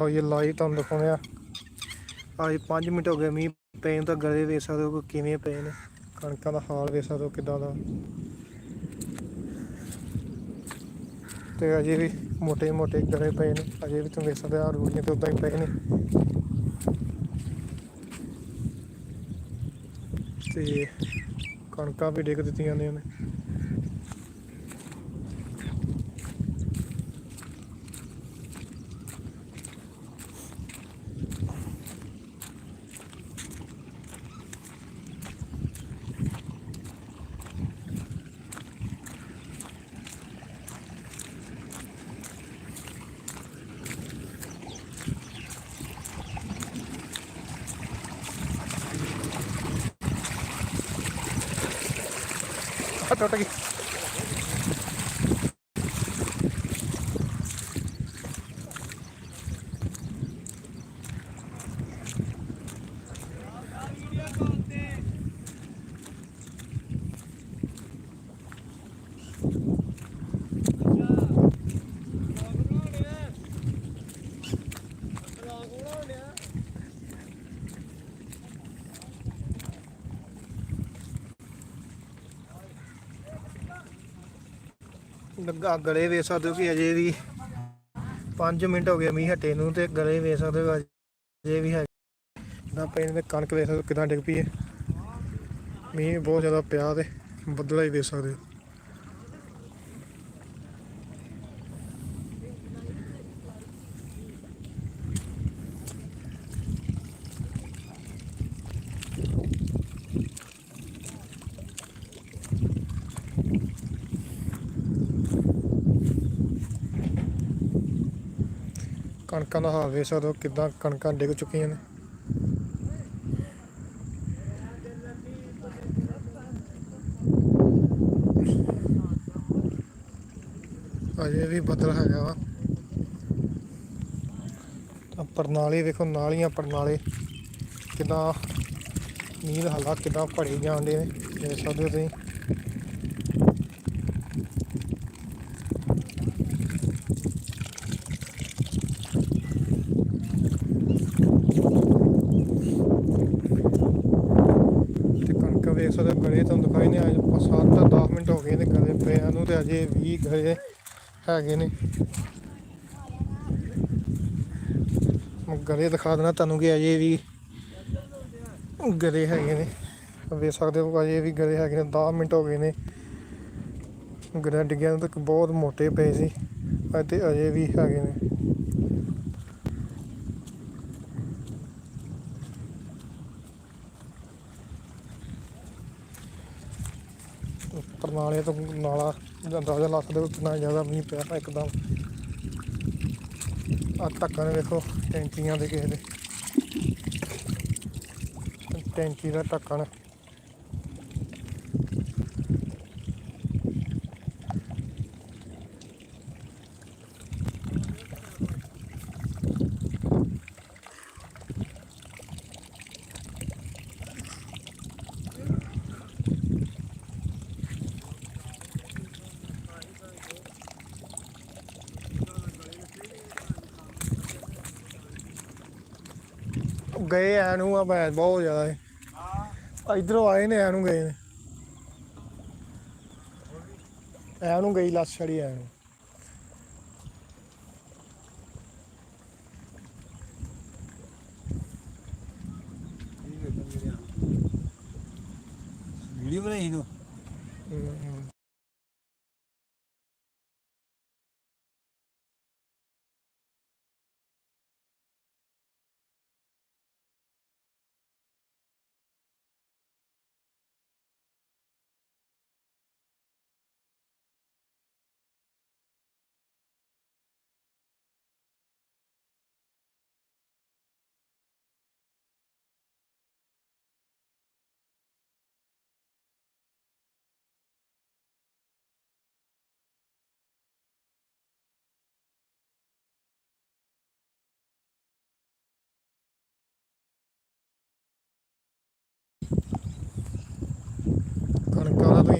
ਹੋ ਇਹ ਲਾਈਵ ਤੁਹਾਨੂੰ ਦਿਖਾਉਂਦੇ ਆ। ਅੱਜ 5 ਮਿੰਟ ਹੋ ਗਏ ਮੀਂਹ ਪਏ ਨੂੰ ਤਾਂ ਗਲੇ ਵੇਖ ਸਕਦੇ ਹੋ ਕਿਵੇਂ ਪਏ ਨੇ, ਕਣਕਾਂ ਦਾ ਹਾਲ ਵੇਖ ਸਕਦੇ ਹੋ ਕਿਦਾਂ ਦਾ। ਤੇ ਅਜੇ ਵੀ ਮੋਟੇ ਮੋਟੇ ਗਲੇ ਪਏ ਨੇ, ਅਜੇ ਵੀ ਤੁਸੀਂ ਵੇਖ ਸਕਦੇ ਆ ਰੂੜੀਆਂ ਤੇ ਉਦਾਂ ਹੀ ਪਏ ਨੇ। ਤੇ ਕਣਕਾਂ ਵੀ ਡਿੱਗ ਦਿੱਤੀਆਂ ਨੇ ਉਹਨੇ। ਆ ਟੁੱਟ ਲੱਗਾ ਗਲੇ ਵੇਖ ਸਕਦੇ ਹੋ ਕਿ ਅਜੇ ਵੀ 5 ਮਿੰਟ ਹੋ ਗਏ ਮੀਂਹ ਹਟੇ ਨੂੰ ਤੇ ਗਲੇ ਵੇਖ ਸਕਦੇ ਹੋ ਅਜੇ ਵੀ ਹੈ। ਨਾ ਪੈਣ ਤੇ ਕਣਕ ਵੇਖ ਸਕਦੇ ਹੋ ਕਿਦਾਂ ਡਿੱਗ ਪਈ ਹੈ। ਮੀਂਹ ਬਹੁਤ ਜ਼ਿਆਦਾ ਪਿਆ ਤੇ ਬੱਦਲਾ ਹੀ ਵੇਖ ਸਕਦੇ ਹੋ। ਕਣਕਾਂ ਦਾ ਹਾਲ ਵੇਖ ਸਕਦੇ ਹੋ, ਕਿਦਾਂ ਕਣਕਾਂ ਡਿੱਗ ਚੁੱਕੀਆਂ ਨੇ। ਅਜੇ ਵੀ ਬਦਲ ਹੈਗਾ ਵਾ। ਤਾਂ ਪਰਨਾਲੇ ਵੇਖੋ, ਨਾਲੀਆਂ ਪਰਨਾਲੇ ਕਿਦਾਂ ਨੀਂਦ ਹਲਾ ਕਿਦਾਂ ਭੜੀ ਜਾਂਦੇ ਨੇ ਦੇਖ ਸਕਦੇ ਹੋ ਤੁਸੀਂ ਤੇ ਕਣਕ ਗਲੇ ਤੁਹਾਨੂੰ ਦਿਖਾਈ ਨਹੀਂ ਆਇਆ ਸੱਤ ਤਾਂ 10 ਮਿੰਟ ਹੋ ਗਏ ਨੇ ਗਲੇ ਪਿਆ ਨੂੰ ਤੇ ਅਜੇ ਵੀ ਗਲੇ ਹੈਗੇ ਨੇ। ਗਲੇ ਦਿਖਾ ਦੇਣਾ ਤੁਹਾਨੂੰ ਕਿ ਅਜੇ ਵੀ ਗਲੇ ਹੈਗੇ ਨੇ। ਵੇਖ ਸਕਦੇ ਹੋ ਅਜੇ ਵੀ ਗਲੇ ਹੈਗੇ ਨੇ 10 ਮਿੰਟ ਹੋ ਗਏ ਨੇ। ਗਲੇ ਡਿੱਗਿਆ ਨੂੰ ਤਾਂ ਬਹੁਤ ਮੋਟੇ ਪਏ ਸੀ ਅਤੇ ਅਜੇ ਵੀ ਹੈਗੇ ਨੇ। ਪਰਨਾਲੇ ਤੋਂ ਨਾਲਾ ਅੰਦਾਜ਼ਾ ਲਾ ਸਕਦੇ ਹੋ ਕਿੰਨਾ ਜ਼ਿਆਦਾ ਮੀਂਹ ਪਿਆ ਇੱਕਦਮ। ਆ ਨੇ ਵੇਖੋ, ਟੈਂਕੀਆਂ ਦੇ ਕਿਸੇ ਦੇ। ਟੈਂਕੀ ਦਾ ਢੱਕਣ ਗਏ ਐ ਨੂੰ ਆ ਬੈ ਬਹੁਤ ਜ਼ਿਆਦਾ ਹੈ ਇਧਰੋਂ ਆਏ ਨੇ ਐ ਨੂੰ ਗਏ ਨੇ। ਐ ਨੂੰ ਗਈ ਲੱਸ ਛੜੀ ਐ ਨੂੰ। ਵੀਡੀਓ ਬਣਾਈ ਤੂੰ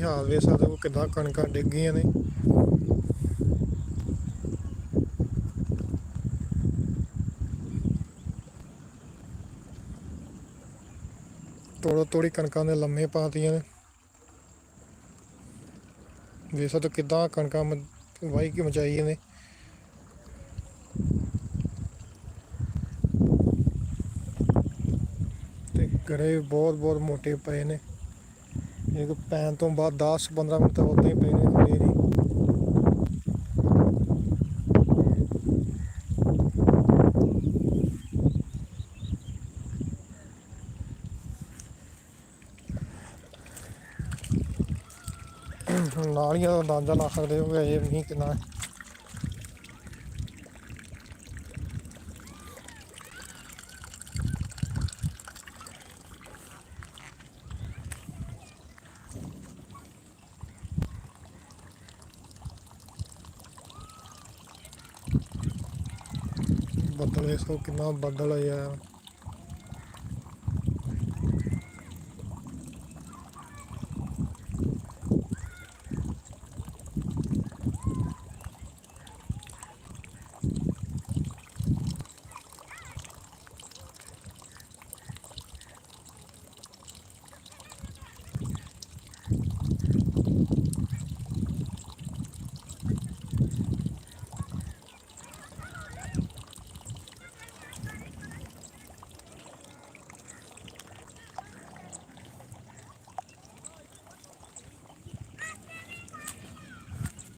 ਤੁਸੀਂ ਹਾਲ ਵੇਖ ਸਕਦੇ ਹੋ ਕਿਦਾਂ ਕਣਕਾਂ ਡਿੱਗ ਗਈਆਂ ਨੇ। ਤੋੜੋ ਤੋੜੀ ਕਣਕਾਂ ਦੇ ਲੰਮੇ ਪਾਤੀਆਂ ਨੇ। ਵੇਖ ਸਕਦੇ ਕਿਦਾਂ ਕਣਕਾਂ ਵਾਈ ਕੇ ਮਚਾਈ ਨੇ। ਤੇ ਗੜੇ ਬਹੁਤ ਬਹੁਤ ਮੋਟੇ ਪਏ ਨੇ। ਇਹ ਪੈਣ ਤੋਂ ਬਾਅਦ 10 15 ਮਿੰਟ ਤਾਂ ਉੱਦਾਂ ਹੀ ਪਏ ਨੇ ਖੜੇ ਨਹੀਂ ਨਾਲੀਆਂ ਦਾ ਅੰਦਾਜ਼ਾ ਲਾ ਸਕਦੇ ਹੋ ਕਿ ਇਹ ਮੀਂਹ ਕਿੰਨਾ ਹੈ। ਬੱਦਲ ਵੇਖੋ ਕਿੰਨਾ ਬੱਦਲ ਹੋਇਆ